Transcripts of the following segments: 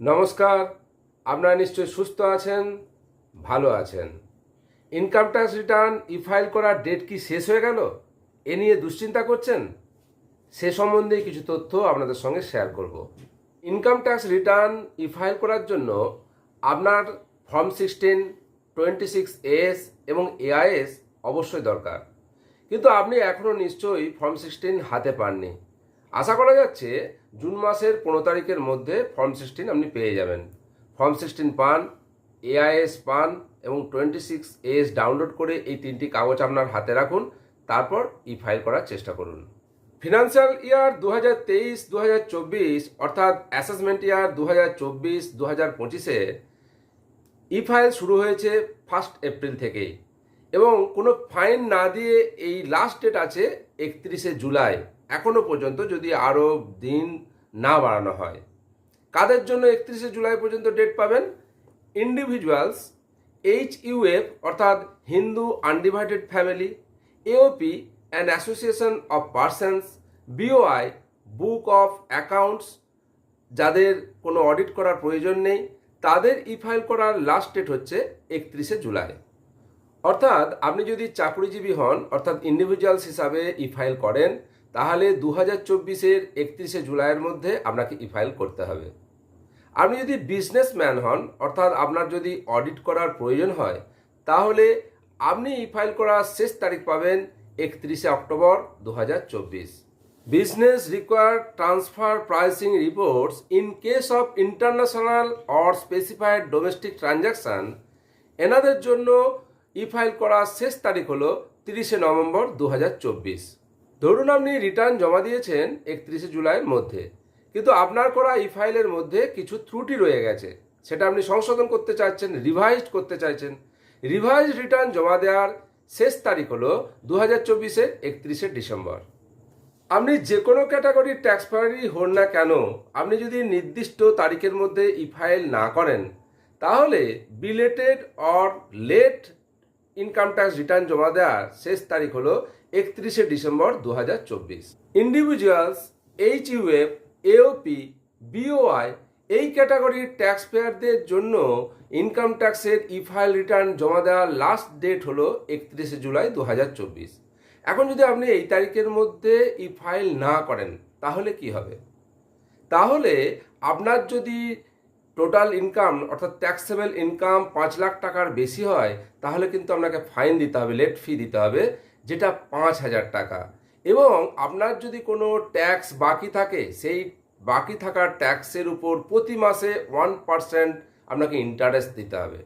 নমস্কার, আপনারা নিশ্চয়ই সুস্থ আছেন, ভালো আছেন। Income tax return e file করার ডেট কি শেষ হয়ে গেল? এ নিয়ে দুশ্চিন্তা করছেন? সে সম্বন্ধে কিছু তথ্য আপনাদের সঙ্গে শেয়ার করব। Income tax return e file করার জন্য আপনার form sixteen twenty six S এবং এআইএস অবশ্যই দরকার। কিন্তু আপনি এখনও নিশ্চয়ই ফর্ম সিক্সটিন হাতে পাননি। আশা করা যাচ্ছে জুন মাসের পনেরো তারিখের মধ্যে ফর্ম সিক্সটিন আপনি পেয়ে যাবেন। ফর্ম সিক্সটিন পান এআইএস পান এবং টোয়েন্টি সিক্স এস ডাউনলোড করে এই তিনটি কাগজ আপনার হাতে রাখুন, তারপর ই ফাইল করার চেষ্টা করুন। ফিনান্সিয়াল ইয়ার দু হাজার তেইশ দু হাজার চব্বিশ অর্থাৎ অ্যাসেসমেন্ট ইয়ার দু হাজার চব্বিশ দু হাজার পঁচিশে ই ফাইল শুরু হয়েছে ফার্স্ট এপ্রিল থেকেই এবং কোনো ফাইন না দিয়ে এই লাস্ট ডেট আছে একত্রিশে জুলাই এখনও পর্যন্ত যদি আরও দিন না বাড়ানো হয়। কাদের জন্য একত্রিশে জুলাই পর্যন্ত ডেট পাবেন? ইন্ডিভিজুয়ালস এইচ ইউএফ অর্থাৎ Hindu undivided family AOP and association of persons BOI book of accounts যাদের কোনো অডিট করার প্রয়োজন নেই, তাদের ই ফাইল করার লাস্ট ডেট হচ্ছে একত্রিশে জুলাই। অর্থাৎ আপনি যদি চাকরিজীবী হন, অর্থাৎ ইন্ডিভিজুয়ালস হিসাবে ই ফাইল করেন তাহলে দু হাজার চব্বিশের একত্রিশে জুলাইয়ের মধ্যে আপনাকে ই ফাইল করতে হবে। আপনি যদি বিজনেসম্যান হন, অর্থাৎ আপনার যদি অডিট করার প্রয়োজন হয়, তাহলে আপনি ই ফাইল করার শেষ তারিখ পাবেন একত্রিশে অক্টোবর দু হাজার চব্বিশ। Business require transfer pricing reports in case of international or specified domestic transaction এনাদের জন্য ই ফাইল করার শেষ তারিখ হলো তিরিশে নভেম্বর দু হাজার চব্বিশ। ধরুন আপনি রিটার্ন জমা দিয়েছেন একত্রিশে জুলাইয়ের মধ্যে, কিন্তু আপনার করা ই ফাইলের মধ্যে কিছু ত্রুটি রয়ে গেছে। সেটা আপনি সংশোধন করতে চাচ্ছেন রিভাইজ করতে চাইছেন। রিভাইজ রিটার্ন জমা দেওয়ার শেষ তারিখ হলো দু হাজার চব্বিশের একত্রিশে ডিসেম্বর। আপনি যে কোনো ক্যাটাগরির ট্যাক্স ফাইলারই হন না কেন, আপনি যদি নির্দিষ্ট তারিখের মধ্যে ই ফাইল না করেন, তাহলে belated or late income tax return জমা দেওয়ার শেষ তারিখ হলো একত্রিশে ডিসেম্বর দু হাজার চব্বিশ individuals H UF AOP BOI এই ক্যাটাগরির ট্যাক্স পেয়ারদের জন্য ইনকাম ট্যাক্সের ই ফাইল রিটার্ন জমা দেওয়ার লাস্ট ডেট হলো একত্রিশে জুলাই দু হাজার চব্বিশ। এখন যদি আপনি এই তারিখের মধ্যে ই ফাইল না করেন, তাহলে কি হবে? তাহলে আপনার যদি টোটাল ইনকাম, অর্থাৎ ট্যাক্সেবল ইনকাম পাঁচ লাখ টাকার বেশি হয়, তাহলে কিন্তু আপনাকে ফাইন দিতে হবে লেট ফি দিতে হবে, যেটা পাঁচ হাজার টাকা। এবং আপনার যদি কোনো ট্যাক্স বাকি থাকে, সেই বাকি থাকা ট্যাক্সের উপর প্রতি মাসে ওয়ান পার্সেন্ট আপনাকে ইন্টারেস্ট দিতে হবে।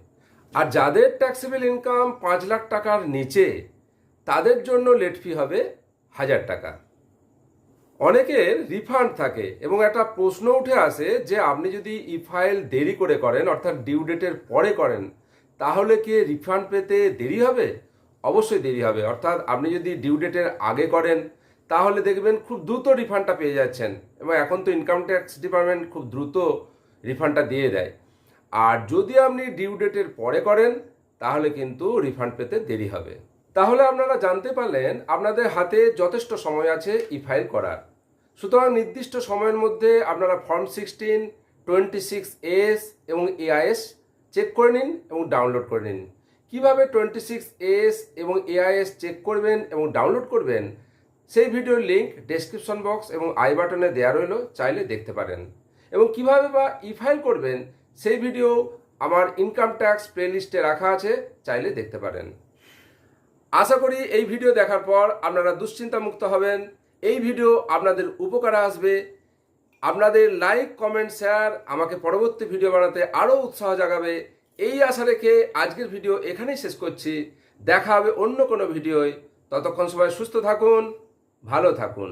আর যাদের ট্যাক্সেবল ইনকাম পাঁচ লাখ টাকার নিচে, তাদের জন্য লেট ফি হবে হাজার টাকা। অনেকের রিফান্ড থাকে এবং একটা প্রশ্ন উঠে আসে যে আপনি যদি ই ফাইল দেরি করে করেন, অর্থাৎ ডিউ ডেটের পরে করেন, তাহলে কি রিফান্ড পেতে দেরি হবে? অবশ্যই দেরি হবে। অর্থাৎ আপনি যদি ডিউ ডেটের আগে করেন, তাহলে দেখবেন খুব দ্রুত রিফান্ডটা পেয়ে যাচ্ছেন এবং এখন তো ইনকাম ট্যাক্স ডিপার্টমেন্ট খুব দ্রুত রিফান্ডটা দিয়ে দেয়। আর যদি আপনি ডিউ ডেটের পরে করেন, তাহলে কিন্তু রিফান্ড পেতে দেরি হবে। তাহলে আপনারা জানতে পারলেন আপনাদের হাতে যথেষ্ট সময় আছে ই ফাইল করার। সুতরাং নির্দিষ্ট সময়ের মধ্যে আপনারা form sixteen, twenty six S এবং এআইএস চেক করে নিন এবং ডাউনলোড করে নিন। কীভাবে টোয়েন্টি সিক্স এস এবং এআইএস চেক করবেন এবং ডাউনলোড করবেন, সেই ভিডিওর লিঙ্ক ডেসক্রিপশন বক্স এবং আই বাটনে দেওয়া রইল, চাইলে দেখতে পারেন। এবং কীভাবে বা ই ফাইল করবেন, সেই ভিডিও আমার ইনকাম ট্যাক্স প্লেলিস্টে রাখা আছে, চাইলে দেখতে পারেন। আশা করি এই ভিডিও দেখার পর আপনারা দুশ্চিন্তামুক্ত হবেন। এই ভিডিও আপনাদের উপকারে আসবে। আপনাদের লাইক, কমেন্ট, শেয়ার আমাকে পরবর্তী ভিডিও বানাতে আরও উৎসাহ জাগাবে। এই আশা রেখে আজকের ভিডিও এখানেই শেষ করছি। দেখা হবে অন্য কোনো ভিডিওয়। ততক্ষণ সবাই সুস্থ থাকুন, ভালো থাকুন।